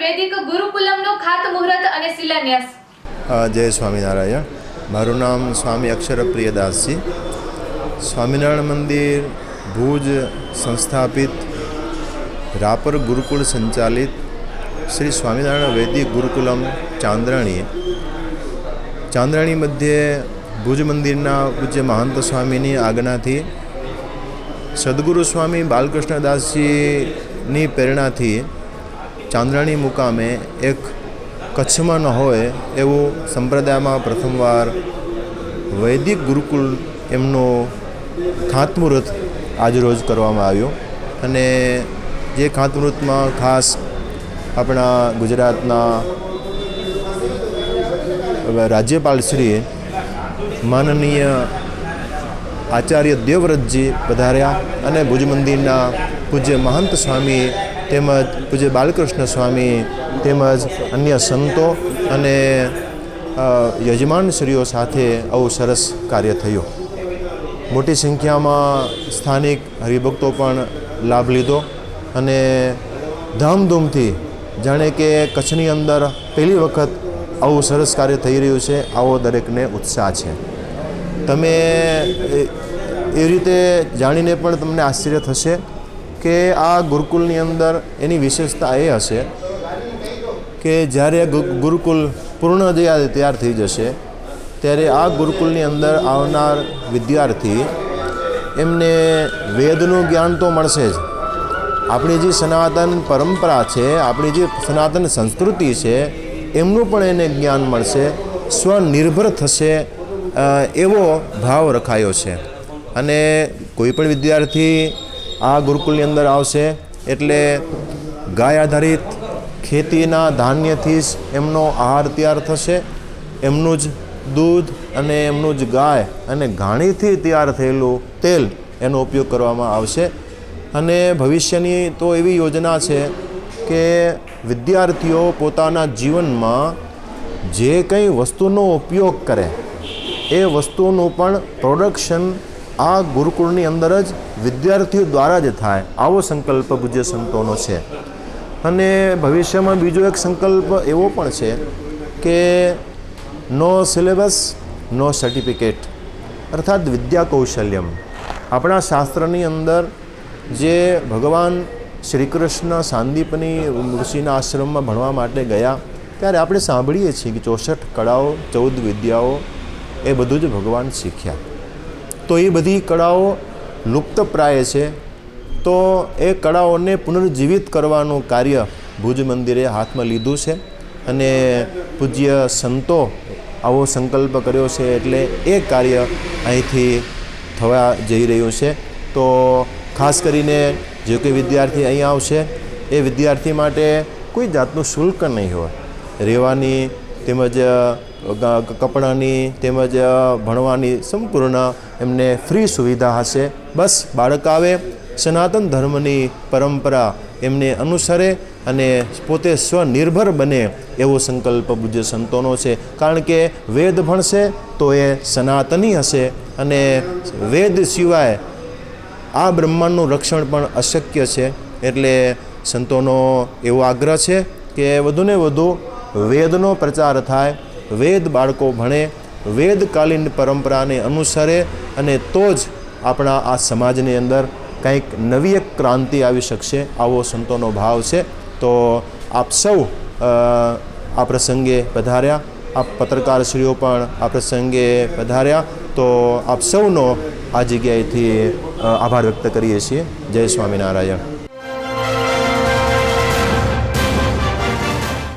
વૈદિક ગુરુકુલમનું ખાતમુહૂર્ત અને શિલાન્યાસ. જય સ્વામિનારાયણ. મારું નામ સ્વામી અક્ષર પ્રિયદાસજી સ્વામિનારાયણ મંદિર ભુજ સંસ્થાપિત રાપર ગુરુકુળ સંચાલિત શ્રી સ્વામિનારાયણ વૈદિક ગુરુકુલમ ચાંદ્રાણી. ચાંદ્રાણી મધ્યે ભુજ મંદિરના પૂજ્ય મહંત સ્વામીની આજ્ઞાથી સદગુરુ સ્વામી બાલકૃષ્ણદાસજીની પ્રેરણાથી ચાંદ્રાણી મુકામે એક કચ્છમાં ન હોય એવું સંપ્રદાયમાં પ્રથમવાર વૈદિક ગુરુકુળ એમનો ખાતમુહૂર્ત આજરોજ કરવામાં આવ્યો. અને જે ખાતમુહૂર્તમાં ખાસ આપણા ગુજરાતના રાજ્યપાલશ્રીએ માનનીય આચાર્ય દેવવ્રતજી પધાર્યા અને ભુજ મંદિરના પૂજ્ય મહંત સ્વામી તેમજ પૂજ્ય બાલકૃષ્ણ સ્વામી તેમજ અન્ય સંતો અને યજમાનશ્રીઓ સાથે આવું સરસ કાર્ય થયું. મોટી સંખ્યામાં સ્થાનિક હરિભક્તો પણ લાભ લીધો અને ધામધૂમથી જાણે કે કચ્છની અંદર પહેલી વખત આવું સરસ કાર્ય થઈ રહ્યું છે, આવો દરેકને ઉત્સાહ છે. તમે એ રીતે જાણીને પણ તમને આશ્ચર્ય થશે કે આ ગુરુકુલની અંદર એની વિશેષતા એ હશે કે જ્યારે ગુ- ગુરુકુલ પૂર્ણ તૈયાર થઈ જશે, ત્યારે આ ગુરુકુલની અંદર આવનાર વિદ્યાર્થી એમને વેદનું જ્ઞાન તો મળશે જ. આપણી જે સનાતન પરંપરા છે, આપણી જે સનાતન સંસ્કૃતિ છે, એમનું પણ એને જ્ઞાન મળશે, સ્વનિર્ભર થશે એવો ભાવ રખાયો છે. અને કોઈ પણ વિદ્યાર્થી આ ગુરુકુલની અંદર આવશે એટલે ગાય આધારિત ખેતીના ધાન્યથી જ એમનો આહાર તૈયાર થશે. એમનું જ દૂધ અને એમનું જ ગાય અને ઘાણીથી તૈયાર થયેલું તેલ એનો ઉપયોગ કરવામાં આવશે. અને ભવિષ્યની તો એવી યોજના છે કે વિદ્યાર્થીઓ પોતાના જીવનમાં જે કંઈ વસ્તુનો ઉપયોગ કરે, એ વસ્તુનું પણ પ્રોડક્શન આ ગુરુકુળની અંદર જ વિદ્યાર્થીઓ દ્વારા જ થાય. આવો સંકલ્પ પૂજ્ય સંતોનો છે. અને ભવિષ્યમાં બીજો એક સંકલ્પ એવો પણ છે કે નો સિલેબસ, નો સર્ટિફિકેટ, અર્થાત વિદ્યા કૌશલ્યમ. આપણા શાસ્ત્રની અંદર જે ભગવાન શ્રી કૃષ્ણ સાંદીપની ઋષિના આશ્રમમાં ભણવા માટે ગયા, ત્યારે આપણે સાંભળીએ છીએ કે ચોસઠ કળાઓ, ચૌદ વિદ્યાઓ, એ બધું જ ભગવાન શીખ્યા. તો એ બધી કળાઓ લુપ્તપ્રાય છે. તો એ કળાઓને પુનર્જીવિત કરવાનું કાર્ય ભુજ મંદિરે હાથમાં લીધું છે અને પૂજ્ય સંતો આવો સંકલ્પ કર્યો છે એટલે એ કાર્ય અહીંથી થવા જઈ રહ્યું છે. તો ખાસ કરીને જે કોઈ વિદ્યાર્થી અહીં આવશે, એ વિદ્યાર્થી માટે કોઈ જાતનું શુલ્ક નહીં હોય. રહેવાની તેમજ કપડાની તેમજ ભણવાની સંપૂર્ણ એમને ફ્રી સુવિધા હશે. બસ બાળક આવે. સનાતન ધર્મની પરંપરા એમને અનુસરે અને પોતે સ્વનિર્ભર બને એવો સંકલ્પ પૂજ્ય સંતોનો છે. કારણ કે વેદ ભણશે તો એ સનાતની હશે અને વેદ સિવાય આ બ્રહ્માંડનું રક્ષણ પણ અશક્ય છે. એટલે સંતોનો એવો આગ્રહ છે કે વધુને વધુ વેદનો પ્રચાર થાય. વેદ બાળકો ભણે. વેદકાલીન પરંપરાને અનુસરે અને તો જ આપણા આ સમાજની અંદર કંઈક નવી એક ક્રાંતિ આવી શકશે, આવો સંતોનો ભાવ છે. તો આપ સૌ આ પ્રસંગે પધાર્યા. આપ પત્રકારશ્રીઓ પણ આ પ્રસંગે પધાર્યા. તો આપ સૌનો આ જગ્યાએથી આભાર વ્યક્ત કરીએ છીએ. જય સ્વામિનારાયણ.